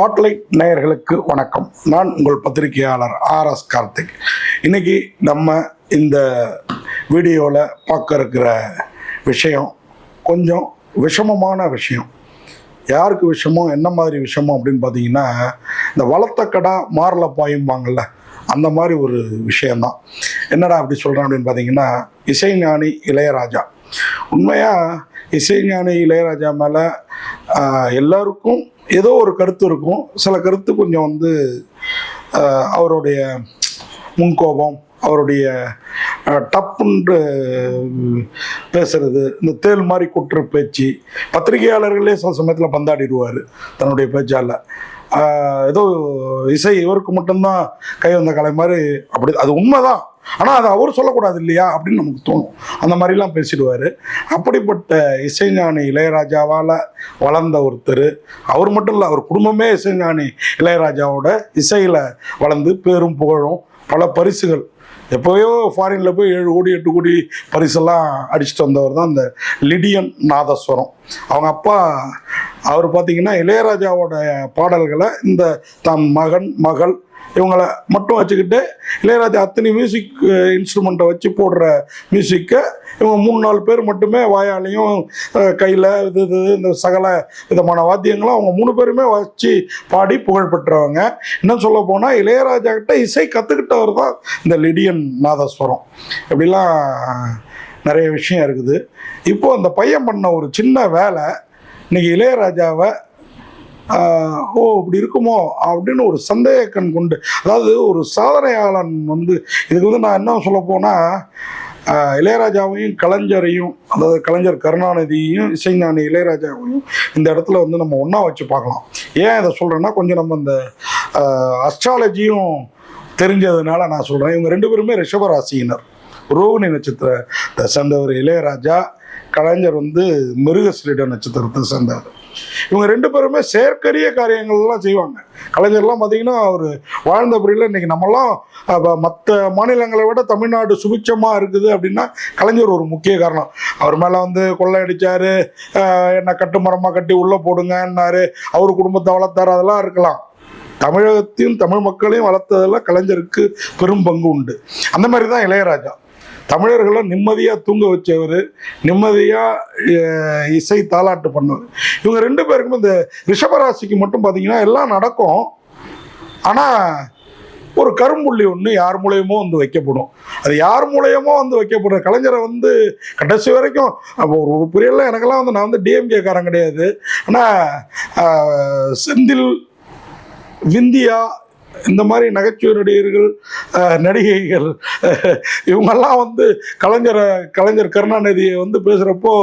Spotlight நேயர்களுக்கு வணக்கம். நான் உங்கள் பத்திரிகையாளர் ஆர் எஸ் கார்த்திக். இன்னைக்கு நம்ம இந்த வீடியோவில் பார்க்க இருக்கிற விஷயம் கொஞ்சம் விஷமமான விஷயம். யாருக்கு விஷமோ என்ன மாதிரி விஷமோ அப்படின்னு பார்த்தீங்கன்னா இந்த வளர்த்த கடா மாறல பாயும்பாங்கள்ல அந்த மாதிரி ஒரு விஷயந்தான் என்னடா அப்படி சொல்கிறேன் அப்படின்னு பார்த்தீங்கன்னா இசைஞானி இளையராஜா. உண்மையாக இசைஞானி இளையராஜா மேலே எல்லாருக்கும் ஏதோ ஒரு கருத்து இருக்கும். சில கருத்து கொஞ்சம் வந்து அவருடைய முன்கோபம் அவருடைய ஆஹ், டப்புன்று பேசுறது இந்த தேள் மாதிரி குற்ற பேச்சு பத்திரிகையாளர்களே சில சமயத்தில் பந்தாடிடுவார் தன்னுடைய பேச்சால். ஏதோ இசை இவருக்கு மட்டும்தான் கை வந்த கலை மாதிரி அப்படி அது உண்மைதான். ஆனால் அதை அவர் சொல்லக்கூடாது இல்லையா? அப்படின்னு நமக்கு தோணும். அந்த மாதிரிலாம் பேசிடுவார். அப்படிப்பட்ட இசைஞானி இளையராஜாவால் வளர்ந்த ஒருத்தர். அவர் மட்டும் இல்லை அவர் குடும்பமே இசைஞானி இளையராஜாவோட இசையில் வளர்ந்து பேரும் புகழும் பல பரிசுகள். எப்போயோ ஃபாரினில் போய் ஏழு கோடி எட்டு கோடி பரிசெல்லாம் அடிச்சுட்டு வந்தவர் தான் அந்த லிடியன் நாதஸ்வரம். அவங்க அப்பா அவர் பார்த்திங்கன்னா இளையராஜாவோட பாடல்களை இந்த தன் மகன் மகள் இவங்களை மட்டும் வச்சுக்கிட்டு இளையராஜா அத்தனை மியூசிக் இன்ஸ்ட்ருமெண்ட்டை வச்சு போடுற மியூசிக்கை இவங்க மூணு நாலு பேர் மட்டுமே வாயாலையும் கையில் இது இது இந்த சகல விதமான வாத்தியங்களும் அவங்க மூணு பேருமே வச்சு பாடி புகழ் பெற்றவங்க. இன்னும் சொல்ல போனால் இளையராஜா கிட்ட இசை கற்றுக்கிட்டவர் தான் இந்த லிடியன் நாதஸ்வரம். இப்படிலாம் நிறைய விஷயம் இருக்குது. இப்போது அந்த பையன் பண்ண ஒரு சின்ன வேலை இன்றைக்கி இளையராஜாவை ஓ இப்படி இருக்குமோ? அப்படின்னு ஒரு சந்தேக கண் கொண்டு அதாவது ஒரு சாதனையாளன் வந்து இதுக்கு வந்து நான் என்ன சொல்ல போனால் இளையராஜாவையும் கலைஞரையும் அதாவது கலைஞர் கருணாநிதியையும் இசைஞானி இளையராஜாவையும் இந்த இடத்துல வந்து நம்ம ஒன்றா வச்சு பார்க்கலாம். ஏன் இதை சொல்கிறேன்னா கொஞ்சம் நம்ம இந்த அஸ்ட்ராலஜியும் தெரிஞ்சதுனால நான் சொல்கிறேன் இவங்க ரெண்டு பேருமே ரிஷபராசியினர் ரோகிணி நட்சத்திரத்தை சேர்ந்தவர் இளையராஜா கலைஞர் வந்து மிருகஸ்ரீட நட்சத்திரத்தை சேர்ந்தவர் இவங்க ரெண்டு பேருமே செயற்கரிய காரியங்கள்லாம் செய்வாங்க. கலைஞர்லாம் பார்த்தீங்கன்னா அவர் வாழ்ந்த புரியல இன்னைக்கு நம்மலாம் மற்ற மாநிலங்களை விட தமிழ்நாடு சுபிட்சமாக இருக்குது அப்படின்னா கலைஞர் ஒரு முக்கிய காரணம். அவர் மேலே வந்து கொள்ளை அடித்தார் என்ன கட்டுமரமாக கட்டி உள்ளே போடுங்கன்னாரு அவர் குடும்பத்தை வளர்த்தாரு அதெல்லாம் இருக்கலாம். தமிழகத்தையும் தமிழ் மக்களையும் வளர்த்ததில் கலைஞருக்கு பெரும் பங்கு உண்டு. அந்த மாதிரி தான் இளையராஜா. தமிழர்களை நிம்மதியாக தூங்க வச்சவர் நிம்மதியாக இசை தாலாட்டு பண்ணவர். இவங்க ரெண்டு பேருக்கும் இந்த ரிஷபராசிக்கு மட்டும் பார்த்தீங்கன்னா எல்லாம் நடக்கும். ஆனால் ஒரு கரும்புள்ளி ஒன்று யார் மூலயமோ வந்து வைக்கப்படும். அது யார் மூலயமோ வந்து வைக்கப்படுற கலைஞரை வந்து கடைசி வரைக்கும் அப்போ ஒரு ஒரு புரியல எனக்கெல்லாம் வந்து நான் வந்து டிஎம்கே காரன் கிடையாது. ஆனால் செந்தில் விந்தியா இந்த மாதிரி நகைச்சுவை நடிகர்கள் நடிகைகள். இவங்கெல்லாம் வந்து கலைஞரை கலைஞர் கருணாநிதியை வந்து பேசுகிறப்போ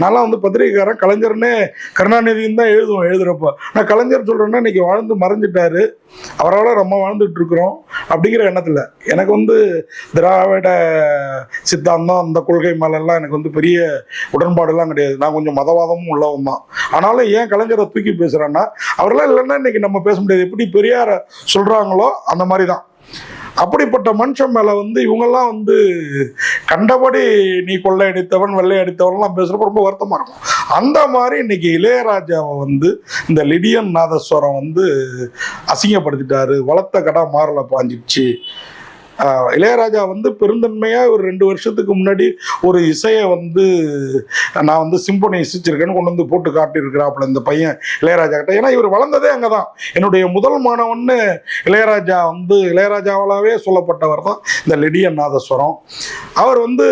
நான்லாம் வந்து பத்திரிகைக்காரன் கலைஞர்னே கருணாநிதின்னு தான் எழுதுவோம் எழுதுகிறப்போ நான் கலைஞர் சொல்கிறேன்னா இன்றைக்கி வாழ்ந்து மறைஞ்சிட்டாரு. அவரால் நம்ம வாழ்ந்துட்டு இருக்கிறோம் அப்படிங்கிற எண்ணத்தில். எனக்கு வந்து திராவிட சித்தாந்தம் அந்த கொள்கை மேலெல்லாம் எனக்கு வந்து பெரிய உடன்பாடுலாம் கிடையாது. நான் கொஞ்சம் மதவாதமும் உள்ளவன் தான். ஆனாலும் ஏன் கலைஞரை தூக்கி பேசுகிறேன்னா அவரெல்லாம் இல்லைன்னா இன்னைக்கு நம்ம பேச முடியாது. எப்படி பெரியார சொல்கிறாங்களோ அந்த மாதிரி தான். அப்படிப்பட்ட மனுஷன் மேலே வந்து இவங்கெல்லாம் வந்து கண்டபடி நீ கொல்லை அடித்தவன் வெள்ளை அடித்தவன்லாம் பேசுகிறப்ப ரொம்ப வருத்தமாக இருக்கும். அந்த மாதிரி இன்னைக்கு இளையராஜாவை வந்து இந்த லிடியன் நாதஸ்வரம் வந்து அசிங்கப்படுத்திட்டாரு. வளர்த்த கடை மாறலை பாஞ்சிடுச்சு. இளையராஜா வந்து பெருந்தன்மையாக ஒரு ரெண்டு வருஷத்துக்கு முன்னாடி ஒரு இசையை வந்து நான் வந்து சிம்பொனி இசைச்சிருக்கேன்னு கொண்டு வந்து போட்டு காட்டியிருக்கிறாப்புல இந்த பையன் இளையராஜா கிட்ட. ஏன்னா இவர் வளர்ந்ததே அங்கே தான் என்னுடைய முதல் மாணவன்னு இளையராஜா வந்து இளையராஜாவாலாவே சொல்லப்பட்டவர் தான் இந்த லெடியன் நாதஸ்வரம் அவர் வந்து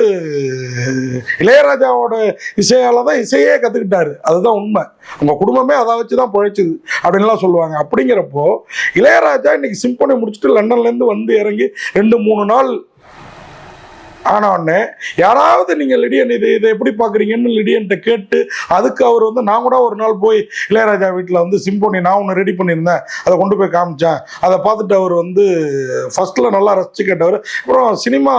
இளையராஜாவோட இசையால் தான் இசையே கற்றுக்கிட்டாரு அதுதான் உண்மை. உங்கள் குடும்பமே அதை வச்சு தான் பிழைச்சிது அப்படின்லாம் சொல்லுவாங்க. அப்படிங்கிறப்போ இளையராஜா இன்னைக்கு சிம்பொனி முடிச்சுட்டு லண்டன்லேருந்து வந்து இறங்கி ரெண்டு மூணு நாள் ஆன யாராவது நீங்கள் லிடியன் இது இதை எப்படி பார்க்குறீங்கன்னு லிடியன்ட்ட கேட்டு அதுக்கு அவர் வந்து நான் கூட ஒரு நாள் போய் இளையராஜா வீட்டில் வந்து சிம்போனி நான் ஒன்று ரெடி பண்ணியிருந்தேன். அதை கொண்டு போய் காமிச்சேன். அதை பார்த்துட்டு அவர் வந்து ஃபர்ஸ்ட்டில் நல்லா ரசிச்சு கேட்டவர் அப்புறம் சினிமா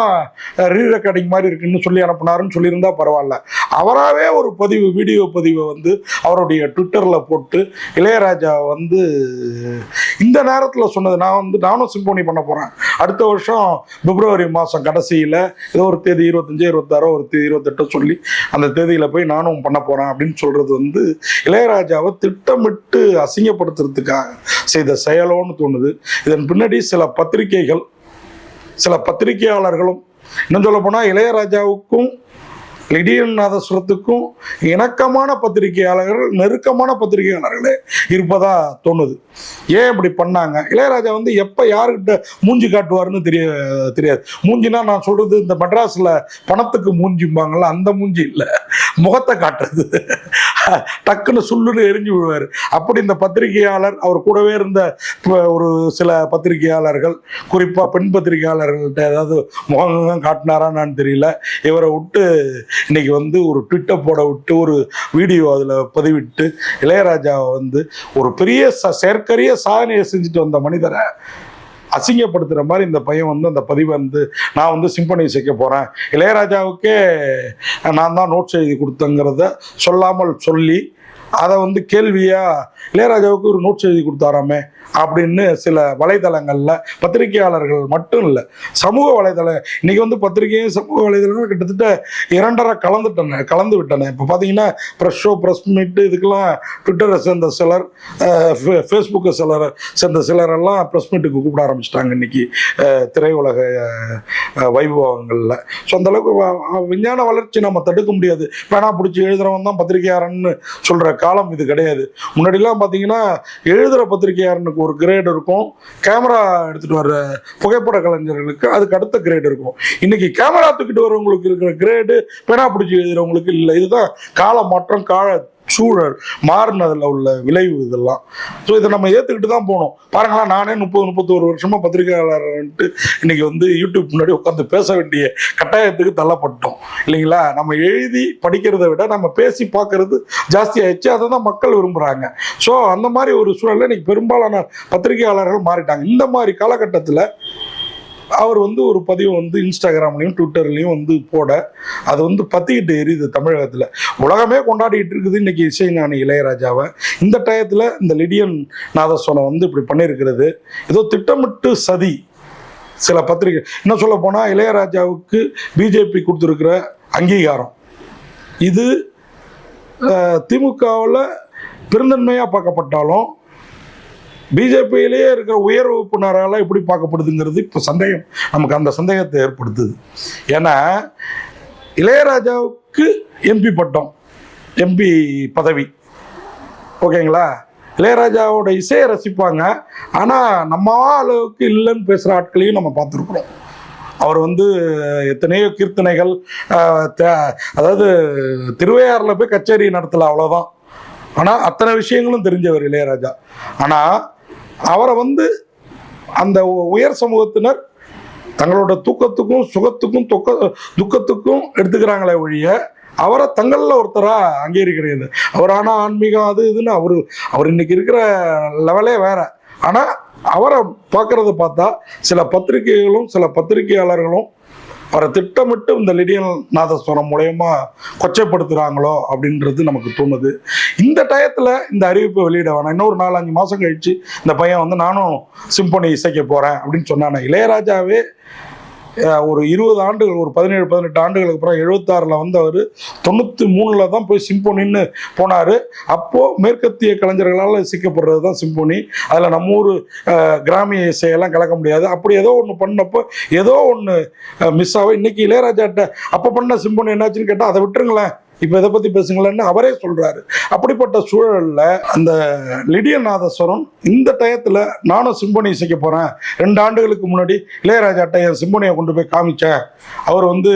ரீ ரெக்கார்டிங் மாதிரி இருக்குன்னு சொல்லி அனுப்புனாருன்னு சொல்லியிருந்தா பரவாயில்ல. அவராகவே ஒரு பதிவு வீடியோ பதிவை வந்து அவருடைய ட்விட்டரில் போட்டு இளையராஜா வந்து இந்த நேரத்தில் சொன்னது நான் வந்து நானும் சிம்போனி பண்ண போகிறேன் அடுத்த வருஷம் பிப்ரவரி மாதம் கடைசியில் ஏதோ ஒரு தேதி இருபத்தஞ்சோ இருபத்தாறோ ஒரு தேதி இருபத்தெட்டோ சொல்லி அந்த தேதியில் போய் நானும் பண்ண போகிறேன் அப்படின்னு சொல்கிறது வந்து இளையராஜாவை திட்டமிட்டு அசிங்கப்படுத்துறதுக்காக செய்த செயலோன்னு தோணுது. இதன் பின்னாடி சில பத்திரிகைகள் சில பத்திரிகையாளர்களும் இன்னும் சொல்ல போனால் இளையராஜாவுக்கும் லிடியன் நாதஸ்வரத்துக்கும் இணக்கமான பத்திரிகையாளர்கள் நெருக்கமான பத்திரிகையாளர்களே இருப்பதா தோணுது. ஏன் இப்படி பண்ணாங்க? இளையராஜா வந்து எப்போ யாருக்கிட்ட மூஞ்சி காட்டுவார்னு தெரிய தெரியாது. மூஞ்சினா நான் சொல்றது இந்த மெட்ராஸில் பணத்துக்கு மூஞ்சிம்பாங்கள்ல அந்த மூஞ்சி இல்லை. முகத்தை காட்டுறது. டக்குன்னு சுள்ளுன்னு எரிஞ்சு விடுவார் அப்படி இந்த பத்திரிகையாளர் அவர் கூடவே இருந்த ஒரு சில பத்திரிகையாளர்கள் குறிப்பாக பெண் பத்திரிகையாளர்கள்ட்ட ஏதாவது முகம் காட்டினாரான்னு தெரியல. இவரை விட்டு இன்னைக்கு வந்து ஒரு ட்விட்டர் போட விட்டு ஒரு வீடியோ அதில் பதிவிட்டு இளையராஜாவை வந்து ஒரு பெரிய ச செயற்கரிய சாதனையை செஞ்சுட்டு வந்த மனிதரை அசிங்கப்படுத்துகிற மாதிரி இந்த பையன் வந்து அந்த பதிவை வந்து நான் வந்து சிம்பனி சேர்க்க போகிறேன் இளையராஜாவுக்கே நான் தான் நோட்ஸ் எழுதி கொடுத்தங்கிறத சொல்லாமல் சொல்லி அதை வந்து கேள்வியாக இளையராஜாவுக்கு ஒரு நோட்ஸ் எழுதி கொடுத்தாராமே அப்படின்னு சில வலைதளங்களில் பத்திரிகையாளர்கள் மட்டும் இல்லை சமூக வலைதளம் இன்னைக்கு வந்து பத்திரிகையும் சமூக வலைதளங்களும் கிட்டத்தட்ட இரண்டரை கலந்துட்டன கலந்து விட்டன. இப்போ பார்த்தீங்கன்னா ப்ரெஷ் ஷோ ப்ரெஸ் மீட்டு இதுக்கெல்லாம் ட்விட்டரை சேர்ந்த சிலர் ஃபேஸ்புக்கை சிலர் சேர்ந்த சிலரெல்லாம் ப்ரெஸ் மீட்டுக்கு கூப்பிட ஆரம்பிச்சிட்டாங்க இன்னைக்கு திரையுலக வைபவங்களில். ஸோ அந்தளவுக்கு விஞ்ஞான வளர்ச்சி நம்ம தடுக்க முடியாது. பேனா பிடிச்சி எழுதுறவன் தான் பத்திரிகையாளன்னு சொல்கிற காலம் இது கிடையாது. முன்னாடிலாம் பார்த்தீங்கன்னா எழுதுகிற பத்திரிகையாளனுக்கு ஒரு கிரேட் இருக்கும். கேமரா எடுத்துகிட்டு வர்ற புகைப்பட கலைஞர்களுக்கு அதுக்கு அடுத்த கிரேட் இருக்கும். இன்னைக்கு கேமரா தூக்கிட்டு வரவங்களுக்கு இருக்கிற கிரேடு பேனா பிடிச்சி எழுதுறவங்களுக்கு இல்லை. இதுதான் கால மாற்றம் கால சூழல் மாறினதில் உள்ள விளைவு இதெல்லாம். ஸோ இதை நம்ம ஏற்றுக்கிட்டு தான் போகணும் பாருங்களா நானே முப்பது முப்பத்தோரு வருஷமா பத்திரிகையாளர்ன்ட்டு இன்னைக்கு வந்து யூடியூப் முன்னாடி உட்காந்து பேச வேண்டிய கட்டாயத்துக்கு தள்ளப்பட்டோம். இல்லைங்களா? நம்ம எழுதி படிக்கிறதை விட நம்ம பேசி பார்க்கறது ஜாஸ்தி ஆயிடுச்சு. அதை தான் மக்கள் விரும்புகிறாங்க ஸோ அந்த மாதிரி ஒரு சூழலில் இன்னைக்கு பெரும்பாலான பத்திரிகையாளர்கள் மாறிட்டாங்க. இந்த மாதிரி காலகட்டத்தில் அவர் வந்து ஒரு பதிவு வந்து இன்ஸ்டாகிராம்லையும் ட்விட்டர்லையும் வந்து போட அது வந்து பத்திக்கிட்டு எரியுது தமிழகத்தில். உலகமே கொண்டாடிட்டு இருக்குது இன்னைக்கு இசைஞானி இளையராஜாவை. இந்த டயத்தில் இந்த லிடியன் நாதஸ்வரம் வந்து இப்படி பண்ணியிருக்கிறது. ஏதோ திட்டமிட்டு சதி. சில பத்திரிகை இன்னும் சொல்ல போனால் இளையராஜாவுக்கு பிஜேபி கொடுத்துருக்கிற அங்கீகாரம். இது திமுகவில் பெருந்தன்மையாக பார்க்கப்பட்டாலும் பிஜேபியிலேயே இருக்கிற உயர் வகுப்பினரால் எப்படி பார்க்கப்படுதுங்கிறது இப்போ சந்தேகம். நமக்கு அந்த சந்தேகத்தை ஏற்படுத்துது. ஏன்னா இளையராஜாவுக்கு எம்பி பட்டம் எம்பி பதவி. ஓகேங்களா? இளையராஜாவோட இசையை ரசிப்பாங்க. ஆனால் நம்ம அளவுக்கு இல்லைன்னு பேசுகிற ஆட்களையும் நம்ம பார்த்துருக்குறோம். அவர் வந்து எத்தனையோ கீர்த்தனைகள் தே- அதாவது திருவையாறில் போய் கச்சேரி நடத்தலை அவ்வளோதான் ஆனால் அத்தனை விஷயங்களும் தெரிஞ்சவர் இளையராஜா. ஆனால் அவரை வந்து அந்த உ- உயர் சமூகத்தினர் தங்களோட தூக்கத்துக்கும் சுகத்துக்கும் துக்க துக்கத்துக்கும் எடுத்துக்கிறாங்களே ஒழிய அவரை தங்களில் ஒருத்தராக அங்கீகரிக்கிறது. அவர் ஆனால் ஆன்மீகம் அது இதுன்னு அவர் அவர் இன்னைக்கு இருக்கிற லெவலே வேற. ஆனால் அவரை பார்க்கறத பார்த்தா சில பத்திரிகைகளும் சில பத்திரிகையாளர்களும் அவரை திட்டமிட்டு இந்த லிடியல் நாதஸ்வரம் மூலயமா கொச்சைப்படுத்துகிறாங்களோ அப்படின்றது நமக்கு தோணுது. இந்த டயத்தில் இந்த அறிவிப்பை வெளியிட வேணாம். இன்னொரு நாலஞ்சு மாதம் கழிச்சு இந்த பையன் வந்து நானும் சிம்பொனி இசைக்க போகிறேன் அப்படின்னு சொன்னானே. இளையராஜாவே ஒரு இருபது ஆண்டுகள் ஒரு பதினேழு பதினெட்டு ஆண்டுகளுக்கு அப்புறம் எழுபத்தாறில் வந்து அவர் தொண்ணூற்றி மூணில் தான் போய் சிம்போனின்னு போனார். அப்போது மேற்கத்திய கலைஞர்களால் சிக்கப்படுறது தான் சிம்போனி. அதில் நம்ம ஊர் கிராமிய இசையெல்லாம் கலக்க முடியாது. அப்படி ஏதோ ஒன்று பண்ணப்போ ஏதோ ஒன்று மிஸ் ஆகும் இன்றைக்கி இளையராஜாட்ட அப்போ பண்ண சிம்போனி என்னாச்சுன்னு கேட்டால் அதை விட்டுருங்களேன். இப்போ இதை பற்றி பேசுங்களேன்னு அவரே சொல்கிறாரு அப்படிப்பட்ட சூழலில் அந்த லிடியநாதஸ்வரன் இந்த டயத்தில் நானும் சிம்பனி இசைக்க போகிறேன் ரெண்டு ஆண்டுகளுக்கு முன்னாடி இளையராஜாட்ட என் சிம்பனியை கொண்டு போய் காமிச்சேன். அவர் வந்து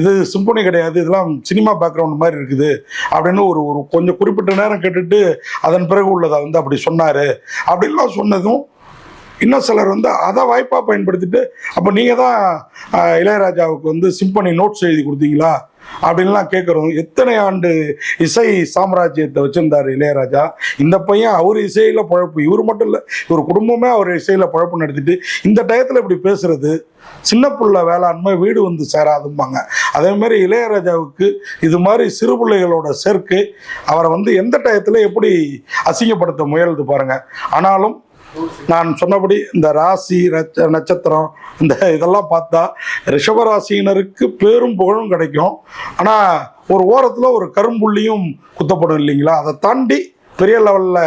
இது சிம்பனி கிடையாது இதெல்லாம் சினிமா பேக்ரவுண்ட் மாதிரி இருக்குது அப்படின்னு ஒரு ஒரு கொஞ்சம் குறிப்பிட்ட நேரம் கேட்டுட்டு அதன் பிறகு உள்ளதை வந்து அப்படி சொன்னார். அப்படின்லாம் சொன்னதும் இன்னும் சிலர் வந்து அதை வாய்ப்பாக பயன்படுத்திட்டு அப்போ நீங்கள் தான் இளையராஜாவுக்கு வந்து சிம்பனி நோட்ஸ் எழுதி கொடுத்தீங்களா? அப்படின்லாம் கேட்குறோம். எத்தனை ஆண்டு இசை சாம்ராஜ்யத்தை வச்சுருந்தார் இளையராஜா? இந்த பையன் அவர் இசையில் பழப்பு. இவர் மட்டும் இல்லை இவர் குடும்பமே அவர் இசையில் பழப்பு நடத்திட்டு இந்த டயத்தில் இப்படி பேசுறது சின்ன பிள்ளை வேளாண்மை வீடு வந்து சேராதும்பாங்க. அதே மாதிரி இளையராஜாவுக்கு இது மாதிரி சிறு பிள்ளைகளோட சேர்க்கை அவரை வந்து எந்த டயத்தில் எப்படி அசிங்கப்படுத்த முயலுது பாருங்கள் ஆனாலும் நான் சொன்னபடி இந்த ராசி நட்சத்திரம் இந்த இதெல்லாம் பார்த்தா ரிஷபராசியினருக்கு பேரும் புகழும் கிடைக்கும். ஆனால் ஒரு ஓரத்தில் ஒரு கரும்புள்ளியும் குத்தப்படும் இல்லைங்களா? அதை தாண்டி பெரிய லெவலில்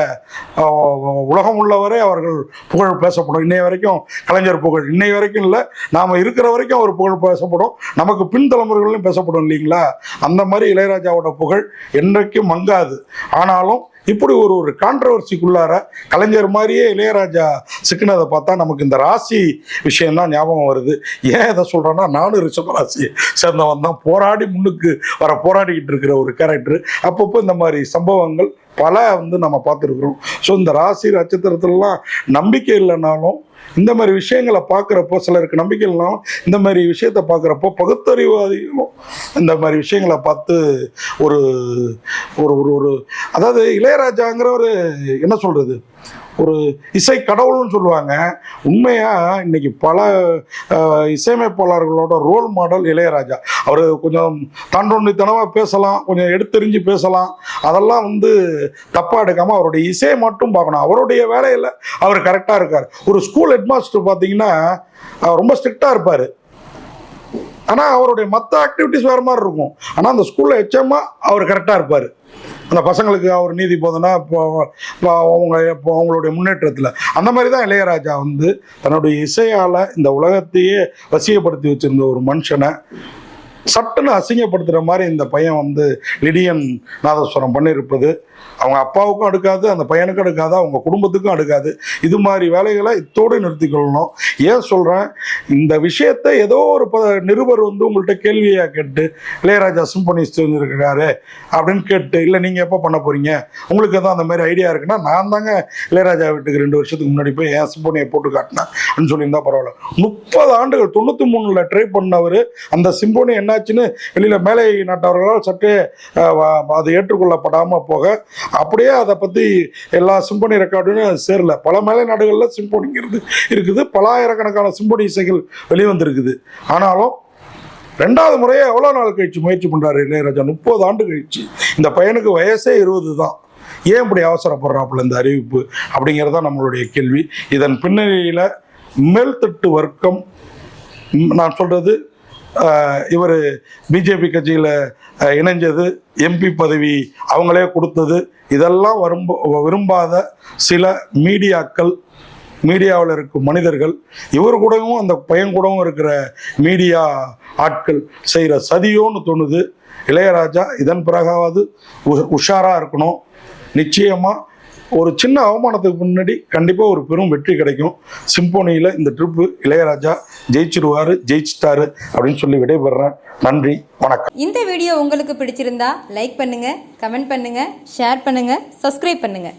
உலகம் உள்ளவரே அவர்கள் புகழ் பேசப்படும். இன்னைய வரைக்கும் கலைஞர் புகழ். இன்றைய வரைக்கும் இல்லை நாம் இருக்கிற வரைக்கும் அவர் புகழ் பேசப்படும். நமக்கு பின் தலைமுறைகளிலும் பேசப்படும் இல்லைங்களா? அந்த மாதிரி இளையராஜாவோட புகழ் என்றைக்கும் மங்காது. ஆனாலும் இப்படி ஒரு ஒரு கான்ட்ரவர்சிக்குள்ளார கலைஞர் மாதிரியே இளையராஜா சிக்கினதை பார்த்தா நமக்கு இந்த ராசி விஷயம்தான் ஞாபகம் வருது. ஏன் இதை சொல்கிறேன்னா நானும் ரிஷப ராசி சேர்ந்தவன் தான் போராடி முன்னுக்கு வர போராடிக்கிட்டு இருக்கிற ஒரு கேரக்டர் அப்பப்போ இந்த மாதிரி சம்பவங்கள் பல வந்து நம்ம பார்த்துருக்குறோம். ஸோ இந்த ராசி நட்சத்திரத்துலலாம் நம்பிக்கை இல்லைனாலும் இந்த மாதிரி விஷயங்களை பார்க்குறப்போ சிலருக்கு நம்பிக்கை இல்லைனாலும் இந்த மாதிரி விஷயத்தை பார்க்குறப்போ பகுத்தறிவாதிகளும் இந்த மாதிரி விஷயங்களை பார்த்து ஒரு ஒரு ஒரு ஒரு அதாவது இளையராஜாங்கிற ஒரு என்ன சொல்கிறது ஒரு இசை கடவுள்னு சொல்லுவாங்க. உண்மையாக இன்னைக்கு பல இசையமைப்பாளர்களோட ரோல் மாடல் இளையராஜா. அவர் கொஞ்சம் தாண்டோண்டித்தனமாக பேசலாம் கொஞ்சம் எடுத்தெறிஞ்சு பேசலாம். அதெல்லாம் வந்து தப்பாக எடுக்காமல் அவருடைய இசையை மட்டும் பார்க்கணும். அவருடைய வேலையில் அவர் கரெக்டாக இருக்கார். ஒரு ஸ்கூல் ஹெட்மாஸ்டர் பார்த்தீங்கன்னா ரொம்ப ஸ்ட்ரிக்டாக இருப்பார். ஆனால் அவருடைய மற்ற ஆக்டிவிட்டிஸ் வேறு மாதிரி இருக்கும். ஆனால் அந்த ஸ்கூலில் ஹெச்எம்மா அவர் கரெக்டாக இருப்பார். அந்த பசங்களுக்கு அவர் நீதி போதுன்னா இப்போ அவங்க இப்போ அவங்களுடைய முன்னேற்றத்தில். அந்த மாதிரி தான் இளையராஜா வந்து தன்னுடைய இசையால் இந்த உலகத்தையே வசியப்படுத்தி வச்சுருந்த ஒரு மனுஷனை சட்டுன்னு அசிங்கப்படுத்துகிற மாதிரி இந்த பையன் வந்து லிடியன் நாதஸ்வரம் பண்ணியிருப்பது. அவங்க அப்பாவுக்கும் அடுக்காது அந்த பையனுக்கும் அடுக்காது அவங்க குடும்பத்துக்கும் அடுக்காது. இது மாதிரி வேலைகளை இத்தோடு நிறுத்திக்கொள்ளணும் ஏன் சொல்கிறேன் இந்த விஷயத்தை ஏதோ ஒரு ப நிருபர் வந்து உங்கள்கிட்ட கேள்வியாக கேட்டு இளையராஜா சிம்பனி செஞ்சுருக்கிறாரு அப்படின்னு கேட்டு இல்லை நீங்கள் எப்போ பண்ண போகிறீங்க உங்களுக்கு எதாவது அந்த மாதிரி ஐடியா இருக்குன்னா நான் தாங்க இளையராஜா வீட்டுக்கு ரெண்டு வருஷத்துக்கு முன்னாடி போய் என் சிம்பனியை போட்டு காட்டினேன். அப்படின்னு சொல்லியிருந்தா பரவாயில்ல. முப்பது ஆண்டுகள் தொண்ணூற்றி மூணில் ட்ரை பண்ணவர் அந்த சிம்போனி என்னாச்சுன்னு வெளியில் மேலை நாட்டவர்களால் சற்றே அது ஏற்றுக்கொள்ளப்படாமல் போக அப்படியே அதை பற்றி எல்லா சிம்பனி ரெக்கார்டுன்னு சேரல. பல மேலை நாடுகளில் சிம்போனிங்கிறது இருக்குது. பல ஆயிரக்கணக்கான சிம்பனி இசைகள் வெளிவந்திருக்குது. ஆனாலும் ரெண்டாவது முறையே எவ்வளோ நாள் கழிச்சு முயற்சி பண்ணுறாரு இளையராஜா? முப்பது ஆண்டு கழிச்சு. இந்த பையனுக்கு வயசே இருபது தான். ஏன் இப்படி அவசரப்படுறாப்புல இந்த அறிவிப்பு? அப்படிங்கிறது தான் நம்மளுடைய கேள்வி. இதன் பின்னணியில் மேல்தட்டு வர்க்கம் நான் சொல்கிறது இவர் பிஜேபி கட்சியில் இணைஞ்சது எம்பி பதவி அவங்களே கொடுத்தது. இதெல்லாம் வரும்ப விரும்பாத சில மீடியாக்கள் மீடியாவில் இருக்கும் மனிதர்கள் இவர் கூடவும் அந்த பையன் கூடவும் இருக்கிற மீடியா ஆட்கள் செய்கிற சதியோன்னு தோணுது. இளையராஜா இதன் பிறகாவது உஷாராக இருக்கணும். நிச்சயமாக ஒரு சின்ன அவமானத்துக்கு முன்னாடி கண்டிப்பாக ஒரு பெரும் வெற்றி கிடைக்கும். சிம்போனியில் இந்த ட்ரிப்பு இளையராஜா ஜெயிச்சிருவாரு ஜெயிச்சிட்டாரு அப்படின்னு சொல்லி விடைபெறேன் நன்றி வணக்கம். இந்த வீடியோ உங்களுக்கு பிடிச்சிருந்தா லைக் பண்ணுங்க கமெண்ட் பண்ணுங்க ஷேர் பண்ணுங்க சப்ஸ்கிரைப் பண்ணுங்க.